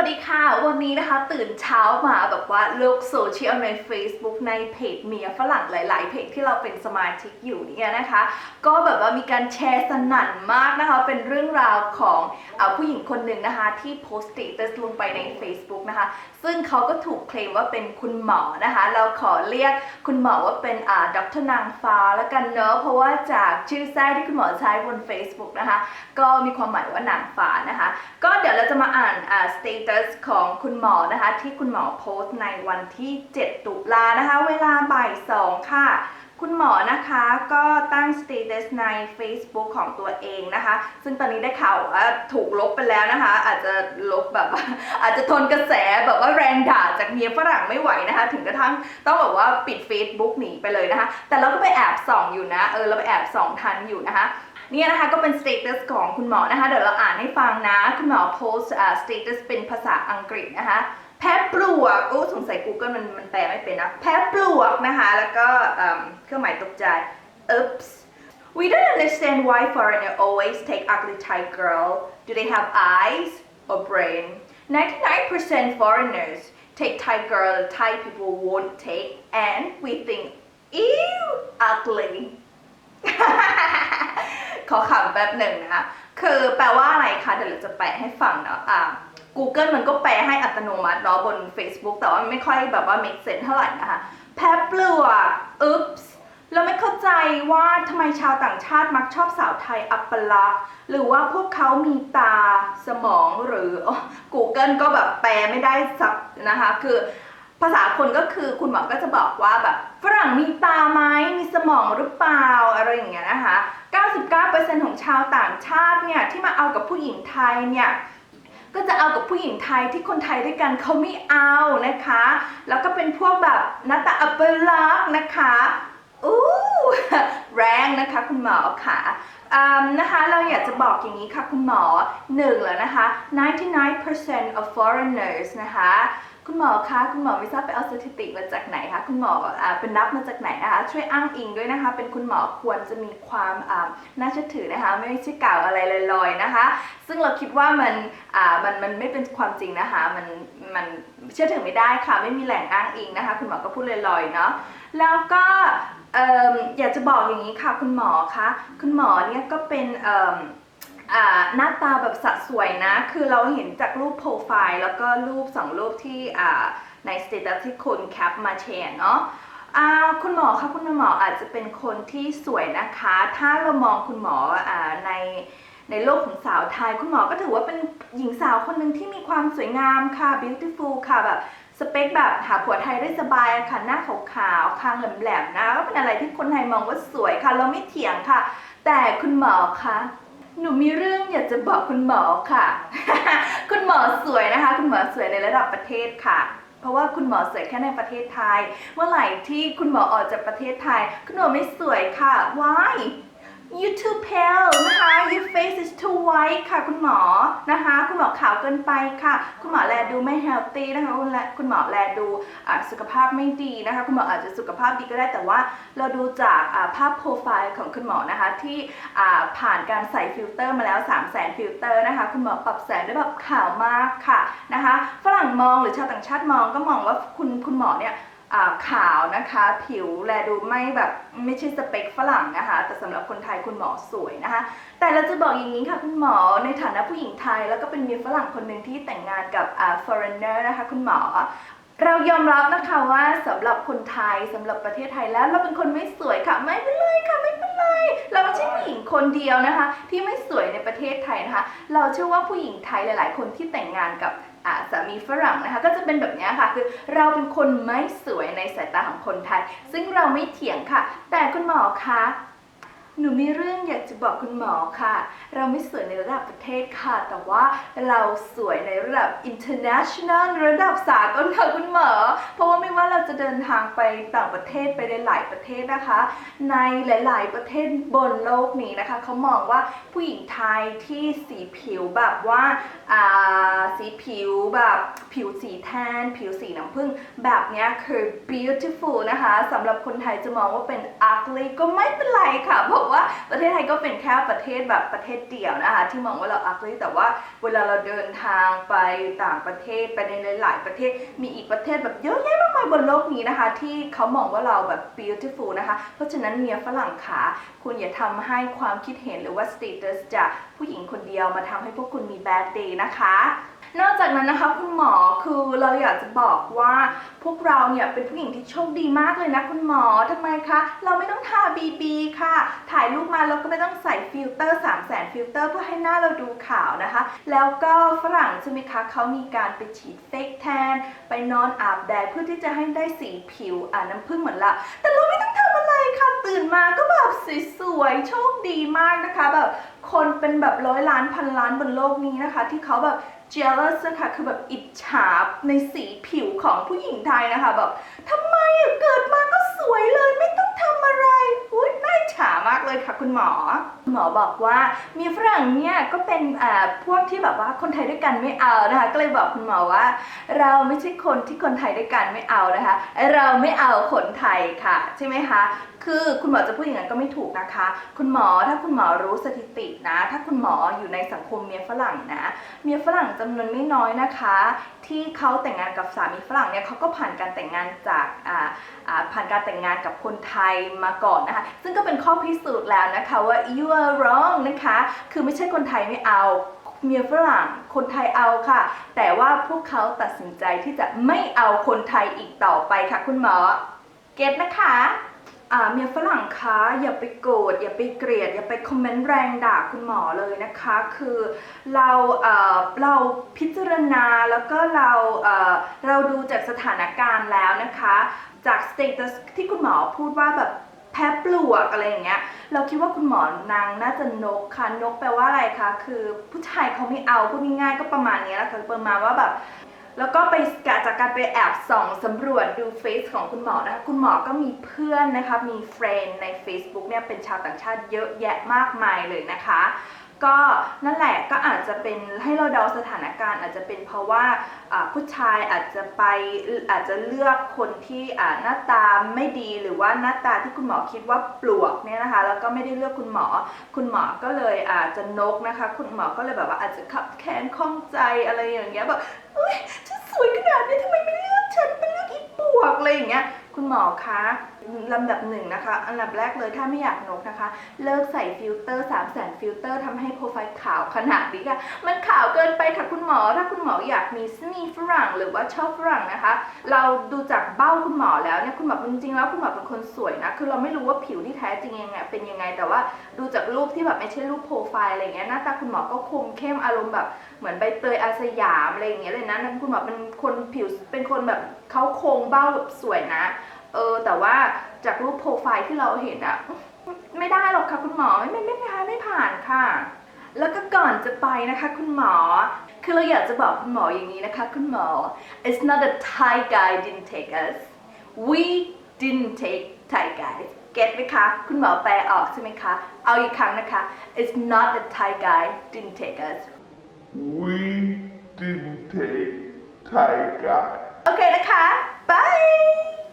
วัสดีค่ะ วันนี้นะคะตื่นเช้ามาแบบว่าโลกโซเชียลใน Facebook ในเพจเมียฝรั่งหลาย ๆ เพจที่เราเป็นสมาชิกอยู่เนี่ยนะคะ ก็แบบว่ามีการแชร์สนั่นมากนะคะ เป็นเรื่องราวของอผู้หญิงคนหนึ่งนะคะ ที่โพสต์สเตตัสลงไปใน Facebook นะคะซึ่งเขาก็ถูกเคลมว่าเป็นคุณหมอนะคะ เราขอเรียกคุณหมอว่าเป็นอ่าดรนางฟ้าแล้วกันเนอะเพราะว่าจากชื่อไส้ที่คุณหมอใช้บน Facebook นะคะ ก็มีความหมายว่านางฟ้านะคะ ก็เดี๋ยวเราจะมาอ่านอ่าสเตตัสของคุณหมอนะคะ ที่คุณหมอโพสต์ในวันที่ 7 ตุลานะคะ เวลาบ่าย2ค่ะ คุณหมอนะคะก็ตั้งสเตตัสใน Facebook ของตัวเองนะคะ ซึ่งตอนนี้ได้ข่าวว่าถูกลบไปแล้วนะคะ อาจจะลบแบบว่าอาจจะทนกระแสแบบว่าแรงด่าจากเมียฝรั่งไม่ไหวนะคะ ถึงกระทั่งต้องแบบว่าปิด Facebook หนีไปเลยนะคะ แต่เราก็ไปแอบส่องอยู่นะเออเราไปแอบส่องทันอยู่นะคะเนี่ยนะคะก็เป็นสเตตัสของคุณหมอนะคะเดี๋ยวเราอ่านให้ฟังนะ คุณหมอโพสต์สเตตัสเป็นภาษาอังกฤษนะคะ แพ้ปลวกโอ้สงสัย Google มันมันแปลไม่เป็นนะ แพ้ปลวกนะคะ แล้วก็เครื่องหมายตกใจ oops we don't understand why foreigner always take ugly Thai girl do they have eyes or brain 99% foreigners take Thai girl Thai people won't take and we think ew ugly ขอขำแป๊บหนึ่งนะคะ คือแปลว่าอะไรคะ เดี๋ยวเราจะแปลให้ฟังเนาะอ่า Google มันก็แปลให้อัตโนมัติเนาะบน Facebook แต่ว่าไม่ค่อยแบบว่า make sense เท่าไหร่นะคะ แพ้เปลือก oops เราไม่เข้าใจว่าทำไมชาวต่างชาติมักชอบสาวไทยอัปลักษณ์หรือว่าพวกเขามีตาสมองหรืออ๋อ Google ก็แบบแปลไม่ได้สับนะคะ คือภาษาคนก็คือคุณหมอก็จะบอกว่าแบบฝรั่งมีตาไหมมีสมองหรือเปล่าอะไรอย่างเงี้ยนะคะ 99%ของชาวต่างชาติเนี่ยที่มาเอากับผู้หญิงไทยเนี่ย ก็จะเอากับผู้หญิงไทยที่คนไทยด้วยกันเขาไม่เอานะคะ แล้วก็เป็นพวกแบบหน้าตาอัปลักนะคะอู้แรงนะคะคุณหมอค่ะนะคะเราอยากจะบอกอย่างนี้ค่ะคุณหมอหนึ่งแล้วนะคะ 99% of foreigners นะคะ คุณหมอคะคุณหมอไม่ทราบไปเอาสถิติมาจากไหนคะคุณหมออเป็นนับมาจากไหนนะคะช่วยอ้างอิงด้วยนะคะ เป็นคุณหมอควรจะมีความน่าเชื่อถือนะคะ ไม่ใช่กล่าวอะไรลอยๆนะคะ ซึ่งเราคิดว่ามันมันมันไม่เป็นความจริงนะคะมันมันเชื่อถือไม่ได้ค่ะ ไม่มีแหล่งอ้างอิงนะคะ คุณหมอก็พูดลอยๆเนาะแล้วก็อยากจะบอกอย่างนี้ค่ะ คุณหมอคะคุณหมอเนี่ยก็เป็น อ่าหน้าตาแบบสะสวยนะ คือเราเห็นจากรูปโปรไฟล์ แล้วก็รูปสองรูปที่อ่าในสเตตัสที่คุณแคปมาแชร์เนาะคุณหมอคะคุณหมออาจจะเป็นคนที่สวยนะคะ ถ้าเรามองคุณหมออในในโลกของสาวไทย คุณหมอก็ถือว่าเป็นหญิงสาวคนหนึ่งที่มีความสวยงามค่ะ beautiful ค่ะแบบสเปคแบบหาผัวไทยได้สบายค่ะหน้าขาวๆคางแหลมๆนะก็เป็นอะไรที่คนไทยมองว่าสวยค่ะ เราไม่เถียงค่ะ แต่คุณหมอคะ หนูมีเรื่องอยากจะบอกคุณหมอค่ะ คุณหมอสวยนะคะ คุณหมอสวยในระดับประเทศค่ะ เพราะว่าคุณหมอสวยแค่ในประเทศไทย เมื่อไหร่ที่คุณหมอออกจากประเทศไทย คุณหมอไม่สวยค่ะ why you too pale นะคะ you face ค่ะคุณหมอนะคะ คุณหมอขาวเกินไปค่ะ คุณหมอแลดูไม่ healthy นะคะคุณแลคุณหมอแลดูสุขภาพไม่ดีนะคะ คุณหมออาจจะสุขภาพดีก็ได้แต่ว่า เราดูจากภาพโปรไฟล์ของคุณหมอนะคะ ที่ผ่านการใส่ฟิลเตอร์มาแล้ว3 0 0 0 0 0ฟิลเตอร์นะคะ คุณหมอปรับแสงได้แบบขาวมากค่ะนะคะ ฝรั่งมองหรือชาวต่างชาติมองก็มองว่าคุณคุณหมอเนี่ย ขาวนะคะ ผิวแลดูไม่แบบไม่ใช่สเปคฝรั่งนะคะ แต่สำหรับคนไทยคุณหมอสวยนะคะ แต่เราจะบอกอย่างนี้ค่ะคุณหมอในฐานะผู้หญิงไทย แล้วก็เป็นเมียฝรั่งคนหนึ่งที่แต่งงานกับ foreigner นะคะ คุณหมอเรายอมรับนะคะว่าสำหรับคนไทยสำหรับประเทศไทยแล้วเราเป็นคนไม่สวยค่ะ ไม่เป็นไรค่ะไม่เป็นไร เราไม่ใช่ผู้หญิงคนเดียวนะคะ ที่ไม่สวยในประเทศไทยนะคะ เราเชื่อว่าผู้หญิงไทยหลาย ๆ คนที่แต่งงานกับ มีฝรั่งนะคะก็จะเป็นแบบนี้ค่ะ คือเราเป็นคนไม่สวยในสายตาของคนไทย ซึ่งเราไม่เถียงค่ะ แต่คุณหมอคะ หนูมีเรื่องอยากจะบอกคุณหมอค่ะ เราไม่สวยในระดับประเทศค่ะ แต่ว่าเราสวยในระดับ international ระดับสากลค่ะคุณหมอ เพราะว่าไม่ว่าเราจะเดินทางไปต่างประเทศไปหลาย ๆ ประเทศนะคะ ในหลาย ๆ ประเทศบนโลกนี้นะคะเขามองว่าผู้หญิงไทยที่สีผิวแบบว่าสีผิวแบบผิวสีแทน ผิวสีน้ำผึ้งแบบนี้คือ beautiful นะคะสำหรับคนไทยจะมองว่าเป็น ugly ก็ไม่เป็นไรค่ะเพราะะว่าประเทศไทยก็เป็นแค่ประเทศแบบประเทศเดียวนะคะที่มองว่าเราอักเลยแต่ว่าเวลาเราเดินทางไปต่างประเทศไปในหลาย ๆ ประเทศมีอีกประเทศแบบเยอะแยะมากมายบนโลกนี้นะคะ ที่เขามองว่าเราแบบ beautiful นะคะ เพราะฉะนั้นเมียฝรั่งขาคุณอย่าทำให้ความคิดเห็นหรือว่า status จากผู้หญิงคนเดียวมาทำให้พวกคุณมี bad day นะคะ นอกจากนั้นนะคะคุณหมอคือเราอยากจะบอกว่าพวกเราเนี่ยเป็นผู้หญิงที่โชคดีมากเลยนะคุณหมอทำไมคะ เราไม่ต้องทา BB ค่ะ ถ่ายรูปมาเราก็ไม่ต้องใส่ฟิลเตอร์3 0 0แสนฟิลเตอร์เพื่อให้หน้าเราดูขาวนะคะ แล้วก็ฝรั่งใช่ไหมคะเขามีการไปฉีดเฟกแทน ไปนอนอาบแดดเพื่อที่จะให้ได้สีผิวอ่าน้ำผึ้งเหมือนเราแต่เราไม่ต้องท ค่ะตื่นมาก็แบบสวยๆโชคดีมากนะคะ แบบคนเป็นแบบร้อยล้านพันล้านบนโลกนี้นะคะ ที่เขาแบบ jealous นะคะคือแบบอิจฉาในสีผิวของผู้หญิงไทยนะคะแบบทำไมเกิดมาก็สวยเลยไม่ต้องทำอะไรอุ้ยน่าอิจฉามากเลยค่ะคุณหมอหมอบอกว่ามีฝรั่งเนี่ยก็เป็นอ่าพวกที่แบบว่าคนไทยด้วยกันไม่เอานะคะก็เลยบอกคุณหมอว่า เราไม่ใช่คนที่คนไทยด้วยกันไม่เอานะคะ เราไม่เอาคนไทยค่ะ ใช่ไหมคะ คือคุณหมอจะพูดอย่างนั้นก็ไม่ถูกนะคะ คุณหมอถ้าคุณหมอรู้สถิตินะ ถ้าคุณหมออยู่ในสังคมเมียฝรั่งนะ เมียฝรั่งจำนวนไม่น้อยนะคะ ที่เขาแต่งงานกับสามีฝรั่งเนี่ยเขาก็ผ่านการแต่งงานจากผ่านการแต่งงานกับคนไทยมาก่อนนะคะ ซึ่งก็เป็นข้อพิสูจน์แล้วนะคะว่า you are wrong นะคะ คือไม่ใช่คนไทยไม่เอาเมียฝรั่งคนไทยเอาค่ะ แต่ว่าพวกเขาตัดสินใจที่จะไม่เอาคนไทยอีกต่อไปค่ะ คุณหมอ เก็ตนะคะ อ่าเมียฝรั่งคะอย่าไปโกรธอย่าไปเกลียด อย่าไปคอมเมนต์แรงด่าคุณหมอเลยนะคะ คือเราเอ่อเราพิจารณาแล้วก็เราเอ่อเราดูจากสถานการณ์แล้วนะคะ จากสเตตัสที่คุณหมอพูดว่าแบบแพ้ปลวกอะไรอย่างเงี้ย เราคิดว่าคุณหมอนางน่าจะนกค่ะนกแปลว่าอะไรคะคือผู้ชายเขาไม่เอาพูดง่ายๆก็ประมาณนี้แหละค่ะประมาณว่าแบบ แล้วก็ไปจากการไปแอบส่องสำรวจดูเฟซของคุณหมอนะคะ คุณหมอก็มีเพื่อนนะคะ มีเฟรนใน Facebook เนี่ยเป็นชาวต่างชาติเยอะแยะมากมายเลยนะคะ ก็นั่นแหละก็อาจจะเป็นให้เราเดาสถานการณ์อาจจะเป็นเพราะว่าผู้ชายอาจจะไปอาจจะเลือกคนที่หน้าตาไม่ดีหรือว่าหน้าตาที่คุณหมอคิดว่าปลวกเนี่ยนะคะแล้วก็ไม่ได้เลือกคุณหมอ คุณหมอก็เลยอาจจะนกนะคะ คุณหมอก็เลยแบบว่าอาจจะขับแค้นข้องใจอะไรอย่างเงี้ยแบบเอ้ยฉันสวยขนาดนี้ทำไมไม่เลือกฉันไปเลือกอีปลวกอะไรอย่างเงี้ยคุณหมอคะ ลำดับหนึ่งนะคะ อันดับแรกเลยถ้าไม่อยากนกนะคะ เลิกใส่ฟิลเตอร์3 0 0แสนฟิลเตอร์ทำให้โปรไฟล์ขาวขนาดนี้ค่ะ มันขาวเกินไปค่ะคุณหมอ ถ้าคุณหมออยากมีสนีฝรั่งหรือว่าชอบฝรั่งนะคะ เราดูจากเบ้าคุณหมอแล้วเนี่ยคุณหมอจริงๆแล้วคุณหมอเป็นคนสวยนะ คือเราไม่รู้ว่าผิวที่แท้จริงยังไงเป็นยังไง แต่ว่าดูจากรูปที่แบบไม่ใช่รูปโปรไฟล์อะไรเงี้ย หน้าตาคุณหมอก็คมเข้มอารมณ์แบบเหมือนใบเตยอาสยามอะไรอย่างเงี้ยเลยนะนั่นคุณหมอเป็นคนผิวเป็นคนแบบเขาโครงเบ้าแบบสวยนะ เออแต่ว่าจากรูปโปรไฟล์ที่เราเห็นอะไม่ได้หรอกค่ะคุณหมอไม่ไม่ไม่ผ่านไม่ผ่านค่ะ แล้วก็ก่อนจะไปนะคะ คุณหมอ คือเราอยากจะบอกคุณหมออย่างนี้นะคะ คุณหมอ it's not a Thai guy didn't take us we didn't take Thai guys เก็ตไหมคะ คุณหมอแปลออกใช่ไหมคะ เอาอีกครั้งนะคะ it's not a Thai guy didn't take us We didn't take Thai guy. โอเคนะคะ bye